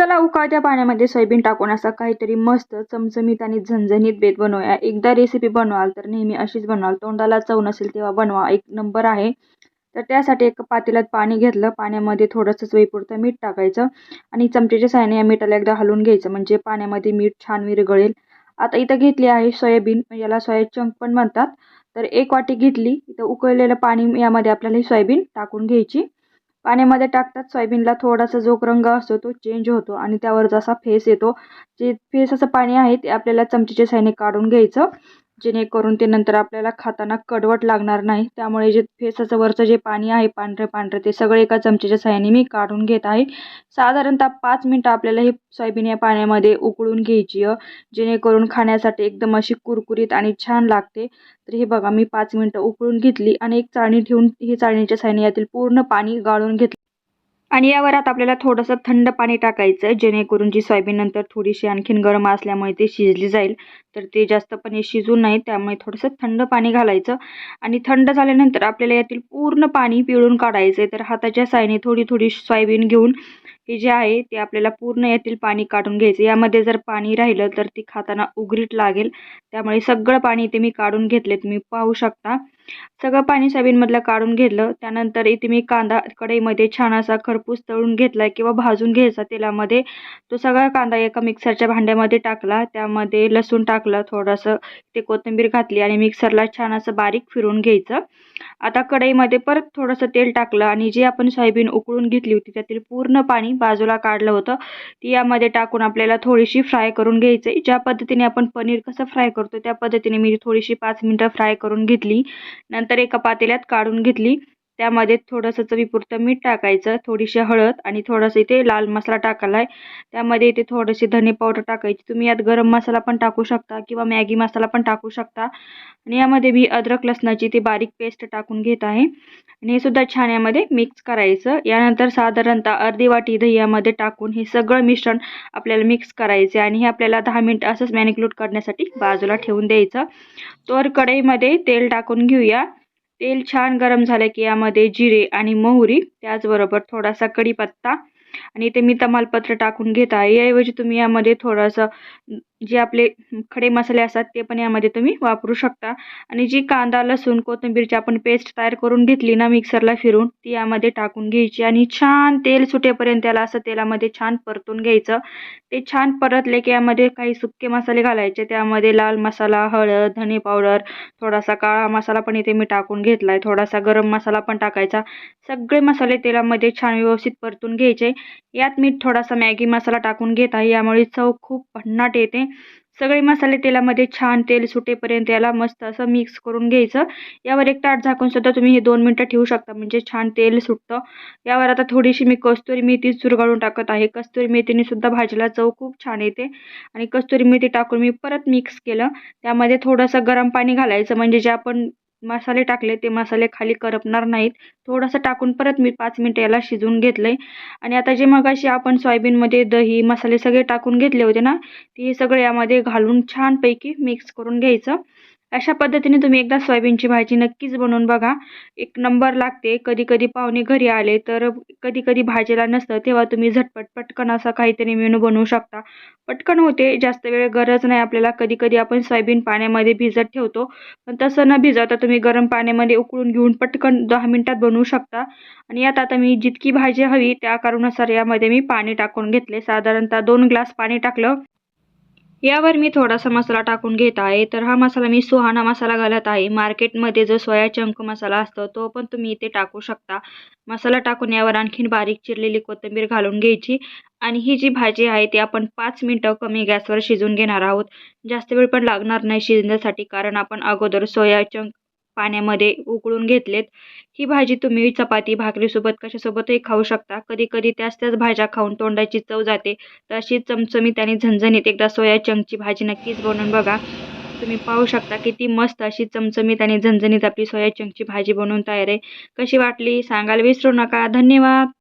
चला उकाळत्या पाण्यामध्ये सोयाबीन टाकून असा काहीतरी मस्त चमचमीत आणि झणझणीत बेत बनवूया. एकदा रेसिपी बनवाल तर नेहमी अशीच बनवाल. तोंडाला चव नसेल तेव्हा बनवा. एक नंबर आहे. तर त्यासाठी एक पातेल्यात पाणी घेतलं. पाण्यामध्ये थोडंसं चवीपुरतं मीठ टाकायचं आणि चमच्याच्या साहाय्याने या मिठाला एकदा हलवून घ्यायचं. म्हणजे पाण्यामध्ये मीठ छान विरघळेल. आता इथं घेतली आहे सोयाबीन. याला सोया चंक पण म्हणतात. तर एक वाटी घेतली. इथं उकळलेलं पाणी यामध्ये आपल्याला ही सोयाबीन टाकून घ्यायची. पाण्यामध्ये टाकतात. सोयाबीनला थोडासा जो रंग असतो तो चेंज होतो आणि त्यावर जसा फेस येतो जे फेस असं पाणी आहे ते आपल्याला चमचेच्या साहाय्याने काढून घ्यायचं. जेणेकरून ते नंतर आपल्याला खाताना कडवट लागणार नाही. त्यामुळे जे फेसाचं वरचं जे पाणी आहे पांढरे पांढरे ते सगळे एका चमच्याच्या साह्याने मी काढून घेत आहे. साधारणतः पाच मिनटं आपल्याला हे सोयाबीन या पाण्यामध्ये उकळून घ्यायची जेणेकरून खाण्यासाठी एकदम अशी कुरकुरीत आणि छान लागते. तर हे बघा मी पाच मिनटं उकळून घेतली आणि एक चाळणी ठेवून ही चाळणीच्या साह्याने यातील पूर्ण पाणी गाळून घेतलं. आणि यावर आता आपल्याला थोडंसं थंड पाणी टाकायचं आहे जेणेकरून जी सोयाबीन नंतर थोडीशी आणखीन गरम असल्यामुळे ती शिजली जाईल. तर ते जास्तपणे शिजू नये त्यामुळे थोडंसं थंड पाणी घालायचं. आणि थंड झाल्यानंतर आपल्याला यातील पूर्ण पाणी पिळून काढायचं आहे तर हाताच्या सायने थोडी थोडी सोयाबीन घेऊन हे जे आहे ते आपल्याला पूर्ण यातील पाणी काढून घ्यायचं यामध्ये जर पाणी राहिलं तर ती खाताना उघरीट लागेल. त्यामुळे सगळं पाणी इथे मी काढून घेतले तुम्ही पाहू शकता. सगळं पाणी सोयाबीनमधलं काढून घेतलं. त्यानंतर इथे मी कांदा कढईमध्ये छान असा खरपूस तळून घेतला किंवा भाजून घ्यायचा तेलामध्ये. तो सगळा कांदा एका मिक्सरच्या भांड्यामध्ये टाकला. त्यामध्ये लसूण टाकलं थोडंसं ते कोथिंबीर घातली आणि मिक्सरला छान असं बारीक फिरून घ्यायचं. आता कढईमध्ये परत थोडंसं तेल टाकलं आणि जे आपण सोयाबीन उकळून घेतली होती त्यातील पूर्ण पाणी बाजूला काढलं होतं. ती यामध्ये टाकून आपल्याला थोडीशी फ्राय करून घ्यायचं ज्या पद्धतीने आपण पनीर कसं फ्राय करतो त्या पद्धतीने मी थोडीशी पाच मिनटं फ्राय करून घेतली. नंतर एका पातेल्यात काढून घेतली. त्यामध्ये थोडंसं चवीपुरतं मीठ टाकायचं थोडीशी हळद आणि थोडंसं इथे लाल मसाला टाकायला आहे त्यामध्ये इथे थोडीशी धने पावडर टाकायची. तुम्ही यात गरम मसाला पण टाकू शकता किंवा मॅगी मसाला पण टाकू शकता. आणि यामध्ये मी अद्रक लसणाची ते बारीक पेस्ट टाकून घेत आहे. आणि हे सुद्धा छान यामध्ये मिक्स करायचं. यानंतर साधारणतः अर्धी वाटी दही यामध्ये टाकून हे सगळं मिश्रण आपल्याला मिक्स करायचे आणि हे आपल्याला दहा मिनटं असंच मॅनिक्लूट करण्यासाठी बाजूला ठेवून द्यायचं. तर कढईमध्ये तेल टाकून घेऊया. तेल छान गरम झालं की यामध्ये जिरे आणि मोहरी त्याचबरोबर थोडासा कढीपत्ता आणि इथे मी तमालपत्र टाकून घेत आहे. याऐवजी तुम्ही यामध्ये थोडंसं जे आपले खडे मसाले असतात ते पण यामध्ये तुम्ही वापरू शकता. आणि जी कांदा लसूण कोथिंबीरची आपण पेस्ट तयार करून घेतली ना मिक्सरला फिरून ती यामध्ये टाकून घ्यायची आणि छान तेल सुटेपर्यंत त्याला असं तेलामध्ये छान परतून घ्यायचं. ते छान परतले की यामध्ये काही सुके मसाले घालायचे. त्यामध्ये लाल मसाला हळद धने पावडर थोडासा काळा मसाला पण इथे मी टाकून घेतला आहे थोडासा गरम मसाला पण टाकायचा. सगळे मसाले तेलामध्ये छान व्यवस्थित परतून घ्यायचे. यात मी थोडासा मॅगी मसाला टाकून घेत आहे. यामुळे चव खूप भन्नाट येते. सगळे मसाले तेलामध्ये छान तेल सुटेपर्यंत याला मस्त असं मिक्स करून घ्यायचं. यावर एक ताट झाकून सुद्धा तुम्ही हे दोन मिनटं ठेवू शकता म्हणजे छान तेल सुटतं. यावर आता थोडीशी मी कस्तुरी मेथी चुरगाळून टाकत आहे. कस्तुरी मेथीने सुद्धा भाजीला चव खूप छान येते. आणि कस्तुरी मेथी टाकून मी परत मिक्स केलं. त्यामध्ये थोडंसं गरम पाणी घालायचं म्हणजे जे आपण मसाले टाकले ते मसाले खाली करपणार नाहीत. थोडंसं टाकून परत मी पाच मिनटं याला शिजवून घेतलं आहे आणि आता जे मगाशी आपण सोयाबीनमध्ये दही मसाले सगळे टाकून घेतले होते ना ते सगळे यामध्ये घालून छानपैकी मिक्स करून घ्यायचं. अशा पद्धतीने तुम्ही एकदा सोयाबीनची भाजी नक्कीच बनवून बघा. एक नंबर लागते. कधी कधी पाहुणे घरी आले तर कधी कधी भाजीला नसतं तेव्हा तुम्ही झटपट पटकन असा काहीतरी मेनू बनवू शकता. पटकन होते जास्त वेळ गरज नाही आपल्याला. कधी कधी आपण सोयाबीन पाण्यामध्ये भिजत ठेवतो. पण तसं न भिजवता तुम्ही गरम पाण्यामध्ये उकळून घेऊन पटकन दहा मिनटात बनवू शकता. आणि यात आता मी जितकी भाजी हवी त्या कारूनुसार यामध्ये मी पाणी टाकून घेतले. साधारणतः दोन ग्लास पाणी टाकलं. यावर मी थोडासा मसाला टाकून घेत आहे. तर हा मसाला मी सुहाना मसाला घालत आहे. मार्केटमध्ये जो सोया चंक मसाला असतो तो पण तुम्ही इथे टाकू शकता. मसाला टाकून यावर आणखीन बारीक चिरलेली कोथिंबीर घालून घ्यायची. आणि ही जी भाजी आहे ती आपण पाच मिनटं कमी गॅसवर शिजवून घेणार आहोत. जास्त वेळ पण लागणार नाही शिजण्यासाठी कारण आपण अगोदर सोया चंक पाण्यामध्ये उकळून घेतलेत. ही भाजी तुम्ही चपाती भाकरीसोबत कशासोबतही खाऊ शकता. कधी कधी त्याच त्याच भाज्या खाऊन तोंडाची चव जाते. तर अशी चमचमीत आणि झणझणीत एकदा सोया चंकची भाजी नक्कीच बनवून बघा. तुम्ही पाहू शकता किती मस्त अशी चमचमीत आणि झणझणीत आपली सोया चंकची भाजी बनवून तयार आहे. कशी वाटली? सांगायला विसरू नका. धन्यवाद!